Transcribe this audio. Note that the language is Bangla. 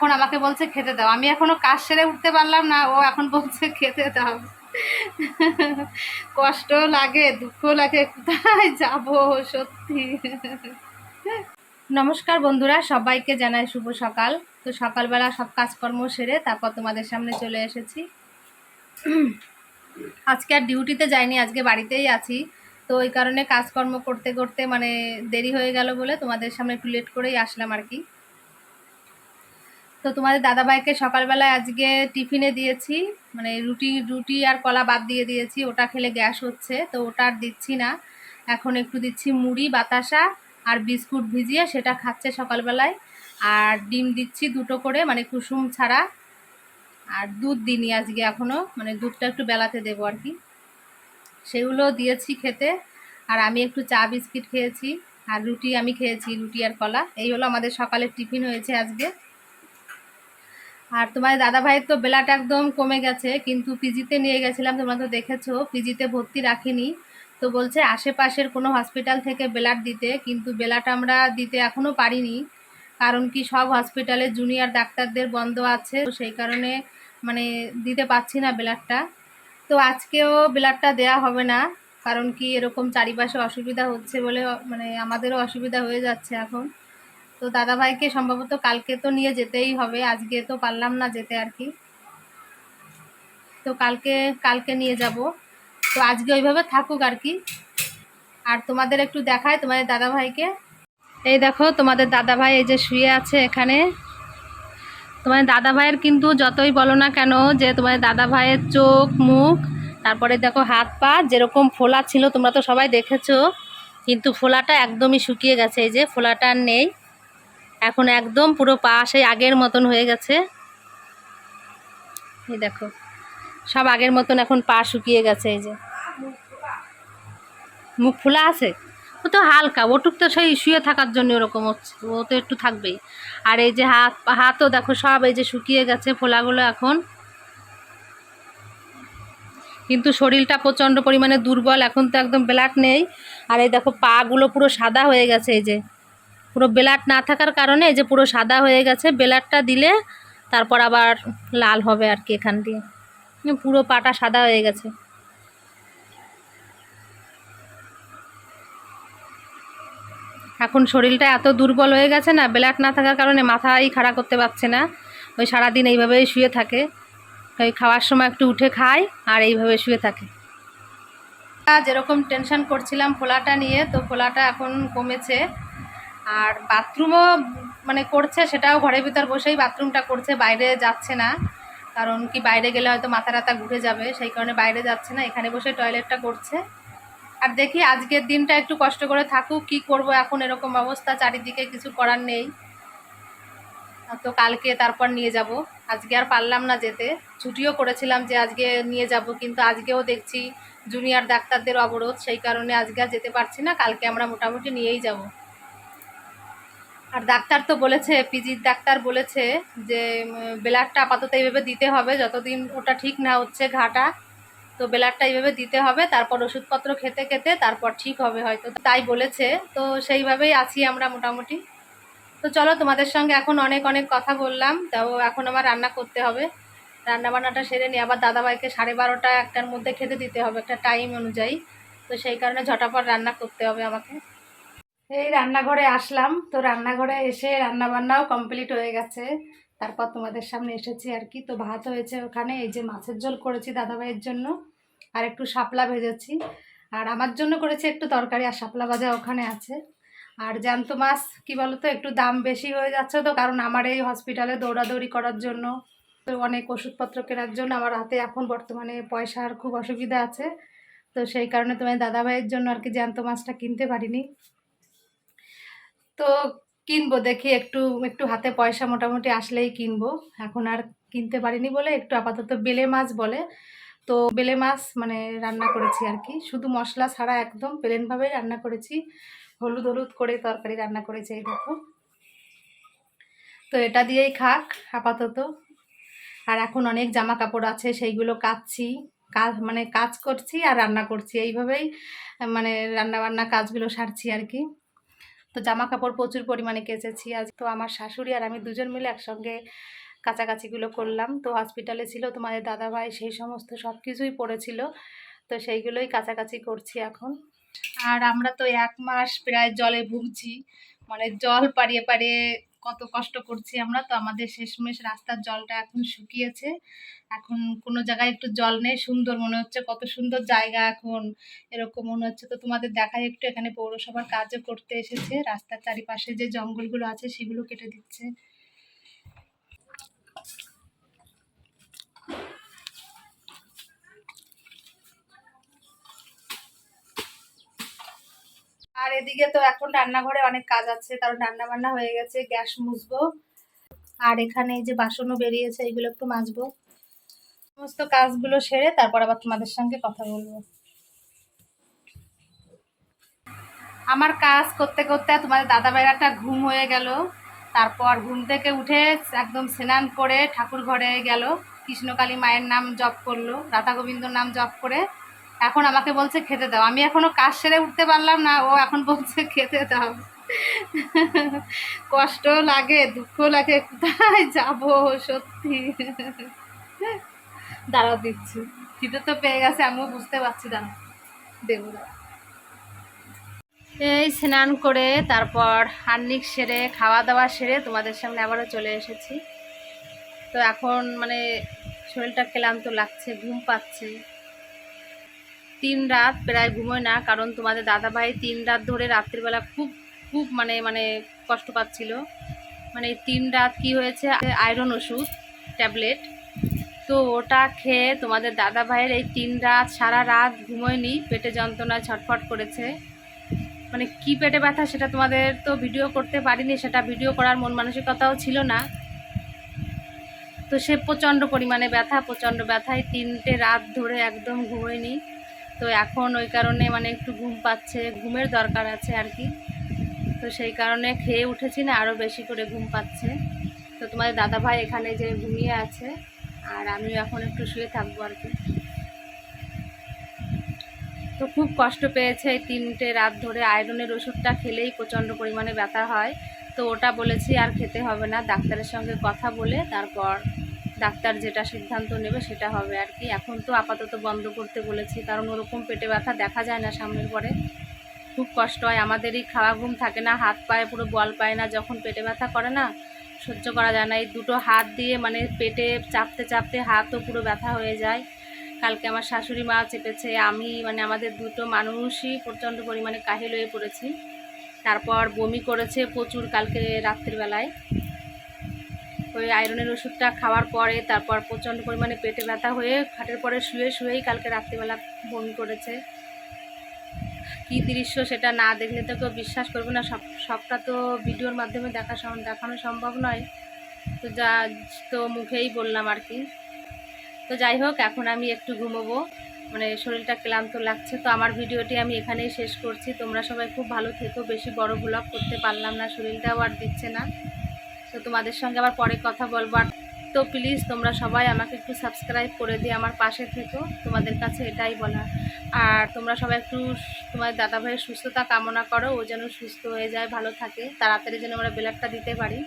এখন আমাকে বলছে খেতে দাও। আমি এখনও কাজ সেরে উঠতে পারলাম না, ও এখন বলছে খেতে দাও। কষ্ট লাগে দুঃখ লাগে, কোথায় যাব সত্যি? নমস্কার বন্ধুরা, সবাইকে জানাই শুভ সকাল। তো সকালবেলা সব কাজকর্ম সেরে তারপর তোমাদের সামনে চলে এসেছি। আজকে আর ডিউটিতে যাইনি, আজকে বাড়িতেই আছি। তো ওই কারণে কাজকর্ম করতে করতে মানে দেরি হয়ে গেল বলে তোমাদের সামনে একটু লেট করেই আসলাম আর কি। তো তোমাদের দাদাভাইকে সকালবেলায় আজকে টিফিনে দিয়েছি মানে রুটি রুটি আর কলা বাদ দিয়ে দিয়েছি, ওটা খেলে গ্যাস হচ্ছে, তো ওটা আর দিচ্ছি না। এখন একটু দিচ্ছি মুড়ি, বাতাসা আর বিস্কুট ভিজিয়ে সেটা খাচ্ছে সকালবেলায়। আর ডিম দিচ্ছি দুটো করে মানে কুসুম ছাড়া। আর দুধ দিইনি আজকে এখনও মানে দুধটা একটু বেলাতে দেবো আর কি। সেগুলো দিয়েছি খেতে। আর আমি একটু চা বিস্কিট খেয়েছি, আর রুটি আমি খেয়েছি, রুটি আর কলা। এই হলো আমাদের সকালের টিফিন হয়েছে আজকে। আর তোমার দাদা ভাইয়ের তো বেলাটা একদম কমে গেছে, কিন্তু পিজিতে নিয়ে গেছিলাম, তোমরা তো দেখেছ, পিজিতে ভর্তি রাখিনি। তো বলছে আশেপাশের কোনো হসপিটাল থেকে বেলাট দিতে, কিন্তু বেলাট আমরা দিতে এখনও পারিনি, কারণ কি সব হসপিটালে জুনিয়র ডাক্তারদের বন্ধ আছে, তো সেই কারণে মানে দিতে পারছি না ব্লাডটা তো আজকেও ব্লাডটা দেয়া হবে না, কারণ কি এরকম চারিপাশে অসুবিধা হচ্ছে বলে মানে আমাদেরও অসুবিধা হয়ে যাচ্ছে এখন। তো দাদাভাইকে সম্ভবত কালকে তো নিয়ে যেতেই হবে, আজকে তো পারলাম না যেতে আর কি। তো কালকে কালকে নিয়ে যাব। তো আজকে ওইভাবে থাকুক আর কি। আর তোমাদের একটু দেখায় তোমাদের দাদাভাইকে। এই দেখো, তোমাদের দাদাভাই এই যে শুয়ে আছে এখানে। তোমাদের দাদা ভাইয়ের কিন্তু যতই বলো না কেন যে তোমাদের দাদা ভাইয়ের চোখ, মুখ, তারপরে দেখো হাত, পা, যেরকম ফোলা ছিল, তোমরা তো সবাই দেখেছ। কিন্তু ফোলাটা একদমই শুকিয়ে গেছে, এই যে ফোলাটা আর নেই। এখন একদম পুরো পা সেই আগের মতন হয়ে গেছে। এই দেখো, সব আগের মতন এখন পা শুকিয়ে গেছে, এই যে। মুখ ফোলা আছে? ও তো হালকা, ওটুক তো সেই শুয়ে থাকার জন্য ওরকম হচ্ছে, ও তো একটু থাকবেই। আর এই যে হাত, হাতও দেখো, সব এই যে শুকিয়ে গেছে, ফোলাগুলো এখন। কিন্তু শরীরটা প্রচণ্ড পরিমাণে দুর্বল, এখন তো একদম ব্লাড নেই। আর এই দেখো, পাগুলো পুরো সাদা হয়ে গেছে, এই যে। পুরো ব্লাড না থাকার কারণে এই যে পুরো সাদা হয়ে গেছে ব্লাডটা দিলে তারপর আবার লাল হবে আর কি এখান দিয়ে। পুরো পাটা সাদা হয়ে গেছে। এখন শরীরটা এত দুর্বল হয়ে গেছে না ব্লাড না থাকার কারণে মাথাই খাড়া করতে পারছে না। ওই সারাদিন এইভাবেই শুয়ে থাকে। ওই খাওয়ার সময় একটু উঠে খায় আর এইভাবে শুয়ে থাকে। যেরকম টেনশন করছিলাম ফোলাটা নিয়ে, তো ফোলাটা এখন কমেছে। আর বাথরুমও মানে করছে, সেটাও ঘরের ভিতর বসেই বাথরুমটা করছে, বাইরে যাচ্ছে না। কারণ কি বাইরে গেলে হয়তো মাথা রাতা ঘুরে যাবে, সেই কারণে বাইরে যাচ্ছে না, এখানে বসে টয়লেটটা করছে। আর দেখি আজকের দিনটা একটু কষ্ট করে থাকুক, কি করব এখন, এরকম অবস্থা, চারিদিকে কিছু করার নেই। তো কালকে তারপর নিয়ে যাব। আজকে আর পারলাম না যেতে। ছুটিও করেছিলাম যে আজকে নিয়ে যাব, কিন্তু আজকেও দেখছি জুনিয়র ডাক্তারদের অবরোধ, সেই কারণে আজকে আর যেতে পারছি না। কালকে আমরা মোটামুটি নিয়েই যাব। আর ডাক্তার তো বলেছে, পিজির ডাক্তার বলেছে যে ব্লাডটা আপাতত এইভাবে দিতে হবে, যতদিন ওটা ঠিক না হচ্ছে ঘাটা, তো বেলারটা এইভাবে দিতে হবে, তারপর ওষুধপত্র খেতে খেতে তারপর ঠিক হবে হয়তো। তাই বলেছে, তো সেইভাবেই আছি আমরা মোটামুটি। তো চলো তোমাদের সঙ্গে এখন অনেক অনেক কথা বললাম, তাও এখন আমার রান্না করতে হবে। রান্না বান্নাটা সেরে নিয়ে আবার দাদাভাইকে সাড়ে বারোটা, একটার মধ্যে খেতে দিতে হবে একটা টাইম অনুযায়ী। তো সেই কারণে ঝটাপট রান্না করতে হবে আমাকে। এই রান্নাঘরে আসলাম। তো রান্নাঘরে এসে রান্না বান্নাও কমপ্লিট হয়ে গেছে। তারপর তোমাদের সামনে এসেছি আর কি। তো ভাত হয়েছে ওখানে। এই যে মাছের ঝোল করেছি দাদাভাইয়ের জন্য। আর একটু শাপলা ভেজেছি। আর আমার জন্য করেছি একটু তরকারি আর শাপলা ভাজা ওখানে আছে। আর জ্যান্ত মাছ, কী বলতো, একটু দাম বেশি হয়ে যাচ্ছে তো, কারণ আমার এই হসপিটালে দৌড়াদৌড়ি করার জন্য, তো অনেক ওষুধপত্র কেনার জন্য আমার হাতে এখন বর্তমানে পয়সার খুব অসুবিধা আছে। তো সেই কারণে তোমার দাদাভাইয়ের জন্য আর কি জ্যান্ত মাছটা কিনতে পারিনি। তো কিনবো, দেখি একটু একটু হাতে পয়সা মোটামুটি আসলেই কিনবো। এখন আর কিনতে পারিনি বলে, একটু আপাতত বেলে মাছ বলে। তো বেলে মাছ মানে রান্না করেছি আর কি। শুধু মশলা ছাড়া একদম প্লেনভাবেই রান্না করেছি। হলুদ হলুদ করে তরকারি রান্না করেছি এই দেখো। তো এটা দিয়েই খাক আপাতত। আর এখন অনেক জামা কাপড় আছে, সেইগুলো কাচ্ছি। কাজ মানে কাজ করছি আর রান্না করছি। এইভাবেই মানে রান্না বান্না কাজগুলো সারছি আর কি। তো জামা কাপড় প্রচুর পরিমাণে কেচেছি আজ। তো আমার শাশুড়ি আর আমি দুজন মিলে একসঙ্গে কাছাকাছিগুলো করলাম। তো হসপিটালে ছিল তোমাদের দাদাভাই, সেই সমস্ত সব কিছুই পড়েছিল। তো সেইগুলোই কাছাকাছি করছি এখন। আর আমরা তো এক মাস প্রায় জলে ভুগছি। মানে জল পাড়িয়ে পাড়িয়ে কত কষ্ট করছি আমরা। তো আমাদের শেষমেশ রাস্তার জলটা এখন শুকিয়েছে। এখন কোনো জায়গায় একটু জল নেই। সুন্দর মনে হচ্ছে। কত সুন্দর জায়গা এখন। এরকম মনে হচ্ছে। তো তোমাদের দেখায় একটু। এখানে পৌরসভার কাজও করতে এসেছে। রাস্তার চারিপাশে যে জঙ্গলগুলো আছে, সেগুলো কেটে দিচ্ছে। আর এদিকে তো এখন রান্নাঘরে অনেক কাজ আছে, কারণ রান্না বান্না হয়ে গেছে, গ্যাস মুছবো। আর এখানে যে বাসনও বেরিয়েছে, এগুলো একটু মাজবো। সমস্ত কাজগুলো সেরে তারপর আবার তোমাদের সঙ্গে কথা বলব। আমার কাজ করতে করতে তোমাদের দাদা একটা ঘুম হয়ে গেল। তারপর ঘুম থেকে উঠে একদম স্নান করে ঠাকুর ঘরে গেল। কৃষ্ণকালী মায়ের নাম জপ করল রাধা গোবিন্দর নাম জপ করে এখন আমাকে বলছে খেতে দাও। আমি এখনও কাজ সেরে উঠতে পারলাম না, ও এখন বলছে খেতে দাও। কষ্ট লাগে দুঃখ লাগে, কোথায় যাব সত্যি? দাঁড়াও দিচ্ছি। খিদে তো পেয়ে গেছে, আমিও বুঝতে পারছি, দাঁড়াও। দেবো দাঁড়া এই স্নান করে তারপর হান্নিক সেরে খাওয়া দাওয়া সেরে তোমাদের সামনে আবারও চলে এসেছি। তো এখন মানে শরীরটা ক্লান্ত লাগছে, ঘুম পাচ্ছে। তিন রাত প্রায় ঘুমোয় না, কারণ তোমাদের দাদাভাই তিন রাত ধরে রাত্রিবেলা খুব খুব মানে মানে কষ্ট পাচ্ছিল। মানে তিন রাত কি হয়েছে? আয়রন ওষুধ ট্যাবলেট তো ওটা খেয়ে তোমাদের দাদা ভাইয়ের এই তিন রাত, সারা রাত ঘুমোয়নি, পেটে যন্ত্রণায় ছটফট করেছে। মানে কি পেটে ব্যথা সেটা তোমাদের তো ভিডিও করতে পারিনি, সেটা ভিডিও করার মন মানসিকতাও ছিল না। তো সে প্রচণ্ড পরিমাণে ব্যথা, প্রচণ্ড ব্যথায় তিনটে রাত ধরে একদম ঘুমোয়নি। তো এখন ওই কারণে মানে একটু ঘুম পাচ্ছে, ঘুমের দরকার আছে আর কি। তো সেই কারণে খেয়ে উঠেছি না আরও বেশি করে ঘুম পাচ্ছে। তো তোমাদের দাদা ভাই এখানে যে ঘুমিয়ে আছে, আর আমিও এখন একটু শুয়ে থাকব আর কি। তো খুব কষ্ট পেয়েছে এই তিনটে রাত ধরে আয়রনের ওষুধটা খেলেই প্রচণ্ড পরিমাণে ব্যথা হয়। তো ওটা বলেছি আর খেতে হবে না, ডাক্তারের সঙ্গে কথা বলে তারপর ডাক্তার যেটা সিদ্ধান্ত নেবে সেটা হবে আর কি। এখন তো আপাতত বন্ধ করতে বলেছি, কারণ ওরকম পেটে ব্যথা দেখা যায় না সামনের পরে। খুব কষ্ট হয়, আমাদেরই খাওয়া ঘুম থাকে না, হাত পায়ে পুরো বল পায় না, যখন পেটে ব্যথা করে না, সহ্য করা যায় না। এই দুটো হাত দিয়ে মানে পেটে চাপতে চাপতে হাতও পুরো ব্যথা হয়ে যায়। কালকে আমার শাশুড়ি মা চেপেছে, আমি মানে আমাদের দুটো মানুষই প্রচণ্ড পরিমাণে কাহিল হয়ে পড়েছি। তারপর বমি করেছে প্রচুর কালকে রাত্রিবেলায়। ওই আয়রনের ওষুধটা খাওয়ার পরে তারপর প্রচণ্ড পরিমাণে পেটে ব্যথা হয়ে খাটের পরে শুয়ে শুয়েই কালকে রাত্রিবেলা বমি করেছে। কী দৃশ্য সেটা না দেখলে তো কেউ বিশ্বাস করবে না। সব, সবটা তো ভিডিওর মাধ্যমে দেখা দেখানো সম্ভব নয়। তো যা, তো মুখেই বললাম আর কি। তো যাই হোক, এখন আমি একটু ঘুমোবো। মানে শরীরটা ক্লান্ত লাগছে তো আমার ভিডিওটি আমি এখানেই শেষ করছি। তোমরা সবাই খুব ভালো থেকো, বেশি বড় ব্লগ করতে পারলাম না, শরীরটাও আর দিচ্ছে না। তো তোমাদের সঙ্গে আবার পরে কথা বলব। আর তো প্লিজ তোমরা সবাই আমাকে একটু সাবস্ক্রাইব করে দিয়ে আমার পাশে থেকো, তোমাদের কাছে এটাই বলা আর তোমরা সবাই একটু তোমার দাদা ভাইয়ের সুস্থতা কামনা করো, ও যেন সুস্থ হয়ে যায়, ভালো থাকে, তাড়াতাড়ি যেন আমরা ব্লাডটা দিতে পারি।